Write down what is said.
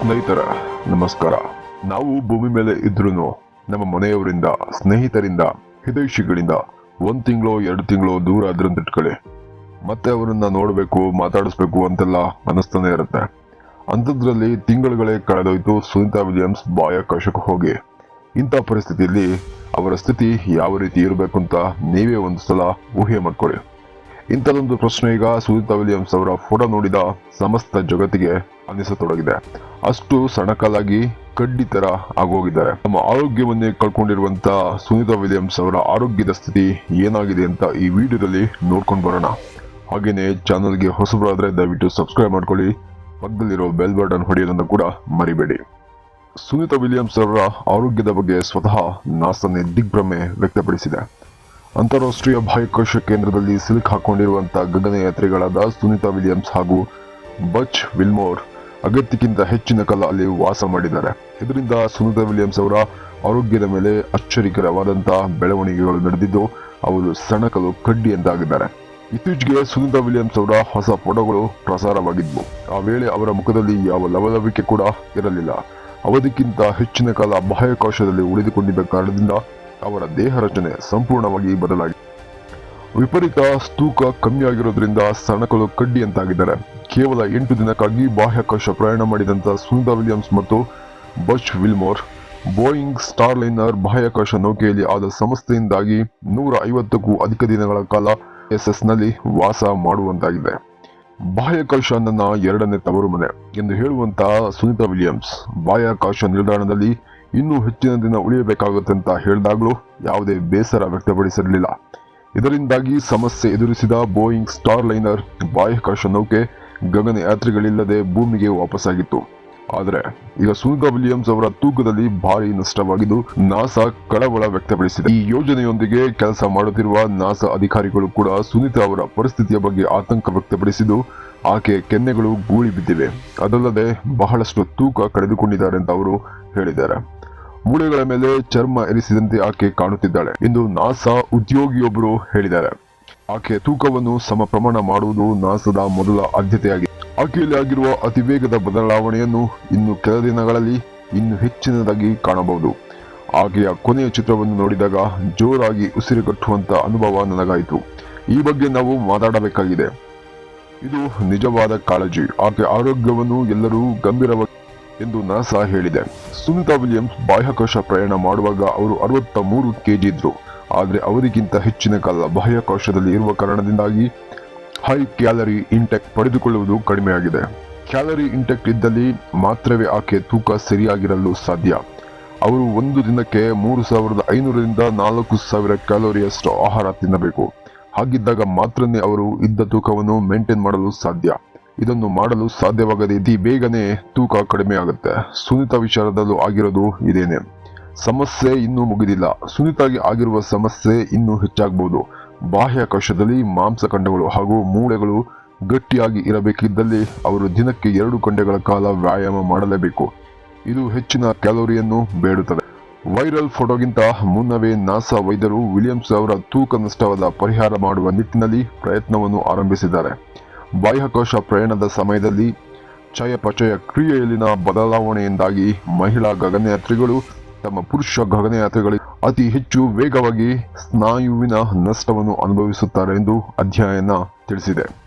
ಸ್ನೇಹಿತರ, ನಮಸ್ಕಾರ. ನಾವು ಭೂಮಿ ಮೇಲೆ ಇದ್ರೂ ನಮ್ಮ ಮನೆಯವರಿಂದ, ಸ್ನೇಹಿತರಿಂದ, ಹಿತೈಷಿಗಳಿಂದ ಒಂದ್ ತಿಂಗಳು, ಎರಡು ತಿಂಗಳು ದೂರ ಆದ್ರಂತ ಇಟ್ಕೊಳ್ಳಿ. ಮತ್ತೆ ಅವರನ್ನ ನೋಡಬೇಕು, ಮಾತಾಡಿಸ್ಬೇಕು ಅಂತೆಲ್ಲ ಅನಿಸ್ತಾನೆ ಇರುತ್ತೆ. ಅಂಥದ್ರಲ್ಲಿ ತಿಂಗಳುಗಳೇ ಕಳೆದೋಯ್ತು. ಸುನೀತಾ ವಿಲಿಯಮ್ಸ್ ಬಾಹ್ಯಾಕಾಶಕ್ಕೆ ಹೋಗಿ, ಇಂಥ ಪರಿಸ್ಥಿತಿಯಲ್ಲಿ ಅವರ ಸ್ಥಿತಿ ಯಾವ ರೀತಿ ಇರಬೇಕು ಅಂತ ನೀವೇ ಒಂದು ಸಲ ಊಹೆ ಮಾಡ್ಕೊಳ್ಳಿ. ಇಂಥದೊಂದು ಪ್ರಶ್ನೆ ಈಗ ಸುನೀತಾ ವಿಲಿಯಮ್ಸ್ ಅವರ ಫೋಟೋ ನೋಡಿದ ಸಮಸ್ತ ಜಗತ್ತಿಗೆ ಅನ್ನಿಸತೊಡಗಿದೆ. ಅಷ್ಟು ಸಣಕಲಾಗಿ ಕಡ್ಡಿ ತರ ಆಗೋಗಿದ್ದಾರೆ. ನಮ್ಮ ಆರೋಗ್ಯವನ್ನೇ ಕಳ್ಕೊಂಡಿರುವಂತ ಸುನೀತಾ ವಿಲಿಯಮ್ಸ್ ಅವರ ಆರೋಗ್ಯದ ಸ್ಥಿತಿ ಏನಾಗಿದೆ ಅಂತ ಈ ವಿಡಿಯೋದಲ್ಲಿ ನೋಡ್ಕೊಂಡು ಬರೋಣ. ಹಾಗೇನೆ ಚಾನಲ್ಗೆ ಹೊಸಬರಾದ್ರೆ ದಯವಿಟ್ಟು ಸಬ್ಸ್ಕ್ರೈಬ್ ಮಾಡ್ಕೊಳ್ಳಿ. ಪಕ್ಕದಲ್ಲಿರೋ ಬೆಲ್ ಬಟನ್ ಹೊಡೆಯೋದನ್ನು ಕೂಡ ಮರಿಬೇಡಿ. ಸುನೀತಾ ವಿಲಿಯಮ್ಸ್ ಅವರ ಆರೋಗ್ಯದ ಬಗ್ಗೆ ಸ್ವತಃ ನಾಸನ್ನೇ ದಿಗ್ಭ್ರಮೆ ವ್ಯಕ್ತಪಡಿಸಿದೆ. ಅಂತಾರಾಷ್ಟ್ರೀಯ ಬಾಹ್ಯಾಕಾಶ ಕೇಂದ್ರದಲ್ಲಿ ಸಿಲುಕ್ ಹಾಕೊಂಡಿರುವಂತಹ ಗಗನಯಾತ್ರಿಗಳಾದ ಸುನಿತಾ ವಿಲಿಯಮ್ಸ್ ಹಾಗೂ ಬಚ್ ವಿಲ್ಮೋರ್ ಅಗತ್ಯಕ್ಕಿಂತ ಹೆಚ್ಚಿನ ಕಾಲ ಅಲ್ಲಿ ವಾಸ ಮಾಡಿದ್ದಾರೆ. ಇದರಿಂದ ಸುನಿತಾ ವಿಲಿಯಮ್ಸ್ ಅವರ ಆರೋಗ್ಯದ ಮೇಲೆ ಅಚ್ಚರಿಕರವಾದಂತಹ ಬೆಳವಣಿಗೆಗಳು ನಡೆದಿದ್ದು, ಅವರು ಸಣಕಲು ಕಡ್ಡಿ ಎಂದಾಗಿದ್ದಾರೆ ಇತ್ತೀಚೆಗೆ ಸುನಿತಾ ವಿಲಿಯಮ್ಸ್ ಅವರ ಹೊಸ ಫೋಟೋಗಳು ಪ್ರಸಾರವಾಗಿದ್ವು. ಆ ವೇಳೆ ಅವರ ಮುಖದಲ್ಲಿ ಯಾವ ಲವಲವಿಕೆ ಕೂಡ ಇರಲಿಲ್ಲ. ಅವಧಿಕ್ಕಿಂತ ಹೆಚ್ಚಿನ ಕಾಲ ಬಾಹ್ಯಾಕಾಶದಲ್ಲಿ ಉಳಿದುಕೊಂಡಿದ್ದ ಕಾರಣದಿಂದ ಅವರ ದೇಹ ರಚನೆ ಸಂಪೂರ್ಣವಾಗಿ ಬದಲಾಗಿದೆ ವಿಪರೀತ ತೂಕ ಕಮ್ಮಿಯಾಗಿರೋದ್ರಿಂದ ಸಣಕಲು ಕಡ್ಡಿಯಂತಾಗಿದ್ದಾರೆ. ಕೇವಲ ಎಂಟು ದಿನಕ್ಕಾಗಿ ಬಾಹ್ಯಾಕಾಶ ಪ್ರಯಾಣ ಮಾಡಿದಂಥ ಸುನಿತಾ ವಿಲಿಯಮ್ಸ್ ಮತ್ತು ಬಚ್ ವಿಲ್ಮೋರ್, ಬೋಯಿಂಗ್ ಸ್ಟಾರ್ಲೈನರ್ ಬಾಹ್ಯಾಕಾಶ ನೌಕೆಯಲ್ಲಿ ಆದ ಸಮಸ್ಯೆಯಿಂದಾಗಿ ನೂರ ಐವತ್ತಕ್ಕೂ ಅಧಿಕ ದಿನಗಳ ಕಾಲ ಎಸ್ನಲ್ಲಿ ವಾಸ ಮಾಡುವಂತಾಗಿದೆ. ಬಾಹ್ಯಾಕಾಶ ನನ್ನ ಎರಡನೇ ತವರು ಮನೆ ಎಂದು ಹೇಳುವಂತಹ ಸುನಿತಾ ವಿಲಿಯಮ್ಸ್, ಬಾಹ್ಯಾಕಾಶ ನಿಲ್ದಾಣದಲ್ಲಿ ಇನ್ನೂ ಹೆಚ್ಚಿನ ದಿನ ಉಳಿಯಬೇಕಾಗುತ್ತೆ ಅಂತ ಹೇಳಿದಾಗಲೂ ಯಾವುದೇ ಬೇಸರ ವ್ಯಕ್ತಪಡಿಸಿರಲಿಲ್ಲ. ಇದರಿಂದಾಗಿ ಸಮಸ್ಯೆ ಎದುರಿಸಿದ ಬೋಯಿಂಗ್ ಸ್ಟಾರ್ ಲೈನರ್ ಬಾಹ್ಯಾಕಾಶ ನೌಕೆ ಗಗನಯಾತ್ರಿಗಳಿಲ್ಲದೆ ಭೂಮಿಗೆ ವಾಪಸ್ಸಾಗಿತ್ತು ಆದರೆ ಈಗ ಸುನಿತಾ ವಿಲಿಯಮ್ಸ್ ಅವರ ತೂಕದಲ್ಲಿ ಭಾರಿ ನಷ್ಟವಾಗಿದ್ದು ನಾಸಾ ಕಳವಳ ವ್ಯಕ್ತಪಡಿಸಿದೆ. ಈ ಯೋಜನೆಯೊಂದಿಗೆ ಕೆಲಸ ಮಾಡುತ್ತಿರುವ ನಾಸಾ ಅಧಿಕಾರಿಗಳು ಕೂಡ ಸುನೀತಾ ಅವರ ಪರಿಸ್ಥಿತಿಯ ಬಗ್ಗೆ ಆತಂಕ ವ್ಯಕ್ತಪಡಿಸಿದ್ದು ಆಕೆ ಕೆನ್ನೆಗಳು ಗೂಳಿ ಬಿದ್ದಿವೆ. ಅದಲ್ಲದೆ ಬಹಳಷ್ಟು ತೂಕ ಕಳೆದುಕೊಂಡಿದ್ದಾರೆ ಅಂತ ಅವರು ಹೇಳಿದ್ದಾರೆ. ಮೂಳೆಗಳ ಮೇಲೆ ಚರ್ಮ ಎರಿಸಿದಂತೆ ಆಕೆ ಕಾಣುತ್ತಿದ್ದಾಳೆ ಎಂದು ನಾಸಾ ಉದ್ಯೋಗಿಯೊಬ್ಬರು ಹೇಳಿದ್ದಾರೆ. ಆಕೆಯ ತೂಕವನ್ನು ಸಮ ಪ್ರಮಾಣ ಮಾಡುವುದು ನಾಸಾದ ಮೊದಲ ಆದ್ಯತೆಯಾಗಿದೆ. ಆಕೆಯಲ್ಲಿ ಆಗಿರುವ ಅತಿ ವೇಗದ ಬದಲಾವಣೆಯನ್ನು ಇನ್ನು ಕೆಲ ದಿನಗಳಲ್ಲಿ ಇನ್ನು ಹೆಚ್ಚಿನದಾಗಿ ಕಾಣಬಹುದು. ಆಕೆಯ ಕೊನೆಯ ಚಿತ್ರವನ್ನು ನೋಡಿದಾಗ ಜೋರಾಗಿ ಉಸಿರುಗಟ್ಟುವಂತ ಅನುಭವ ನನಗಾಯಿತು. ಈ ಬಗ್ಗೆ ನಾವು ಮಾತಾಡಬೇಕಾಗಿದೆ. ಇದು ನಿಜವಾದ ಕಾಳಜಿ. ಆಕೆ ಆರೋಗ್ಯವನ್ನು ಎಲ್ಲರೂ ಗಂಭೀರವಾಗಿ ಎಂದು ನಾಸಾ ಹೇಳಿದೆ. ಸುನಿತಾ ವಿಲಿಯಮ್ಸ್ ಬಾಹ್ಯಾಕಾಶ ಪ್ರಯಾಣ ಮಾಡುವಾಗ ಅವರು ಅರವತ್ತ ಮೂರು ಕೆಜಿ ಇದ್ರು. ಆದರೆ ಅವರಿಗಿಂತ ಹೆಚ್ಚಿನ ಕಾಲ ಬಾಹ್ಯಾಕಾಶದಲ್ಲಿ ಇರುವ ಕಾರಣದಿಂದಾಗಿ ಹೈ ಕ್ಯಾಲರಿ ಇಂಟೆಕ್ ಪಡೆದುಕೊಳ್ಳುವುದು ಕಡಿಮೆಯಾಗಿದೆ. ಕ್ಯಾಲರಿ ಇಂಟೆಕ್ ಇದ್ದಲ್ಲಿ ಮಾತ್ರವೇ ಆಕೆ ತೂಕ ಸರಿಯಾಗಿರಲು ಸಾಧ್ಯ. ಅವರು ಒಂದು ದಿನಕ್ಕೆ ಮೂರು ಸಾವಿರದ ಐನೂರರಿಂದ ನಾಲ್ಕು ಸಾವಿರ ಕ್ಯಾಲೋರಿಯಷ್ಟು ಆಹಾರ ತಿನ್ನಬೇಕು. ಹಾಗಿದ್ದಾಗ ಮಾತ್ರನೇ ಅವರು ಇದ್ದ ತೂಕವನ್ನು ಮೇಂಟೈನ್ ಮಾಡಲು ಸಾಧ್ಯ. ಇದನ್ನು ಮಾಡಲು ಸಾಧ್ಯವಾಗದೆ ಅತಿ ಬೇಗನೆ ತೂಕ ಕಡಿಮೆ ಆಗುತ್ತೆ. ಸುನೀತಾ ವಿಚಾರದಲ್ಲೂ ಆಗಿರೋದು ಇದೇನೆ. ಸಮಸ್ಯೆ ಇನ್ನೂ ಮುಗಿದಿಲ್ಲ. ಸುನೀತಾಗಿ ಆಗಿರುವ ಸಮಸ್ಯೆ ಇನ್ನೂ ಹೆಚ್ಚಾಗಬಹುದು ಬಾಹ್ಯಾಕಾಶದಲ್ಲಿ ಮಾಂಸಖಂಡಗಳು ಹಾಗೂ ಮೂಳೆಗಳು ಗಟ್ಟಿಯಾಗಿ ಇರಬೇಕಿದ್ದಲ್ಲಿ ಅವರು ದಿನಕ್ಕೆ ಎರಡು ಗಂಟೆಗಳ ಕಾಲ ವ್ಯಾಯಾಮ ಮಾಡಲೇಬೇಕು. ಇದು ಹೆಚ್ಚಿನ ಕ್ಯಾಲೋರಿಯನ್ನು ಬೇಡುತ್ತದೆ. ವೈರಲ್ ಫೋಟೋಗಿಂತ ಮುನ್ನವೇ ನಾಸಾ ವೈದ್ಯರು ವಿಲಿಯಮ್ಸ್ ಅವರ ತೂಕ ನಷ್ಟವಾದ ಪರಿಹಾರ ಮಾಡುವ ನಿಟ್ಟಿನಲ್ಲಿ ಪ್ರಯತ್ನವನ್ನು ಆರಂಭಿಸಿದ್ದಾರೆ. ಬಾಹ್ಯಾಕಾಶ ಪ್ರಯಾಣದ ಸಮಯದಲ್ಲಿ ಚಯಪಚಯ ಕ್ರಿಯೆಯಲ್ಲಿನ ಬದಲಾವಣೆಯಿಂದಾಗಿ ಮಹಿಳಾ ಗಗನಯಾತ್ರಿಗಳು ತಮ್ಮ ಪುರುಷ ಗಗನಯಾತ್ರಿಗಳಿಗೆ ಅತಿ ಹೆಚ್ಚು ವೇಗವಾಗಿ ಸ್ನಾಯುವಿನ ನಷ್ಟವನ್ನು ಅನುಭವಿಸುತ್ತಾರೆ ಎಂದು ಅಧ್ಯಯನ ತಿಳಿಸಿದೆ.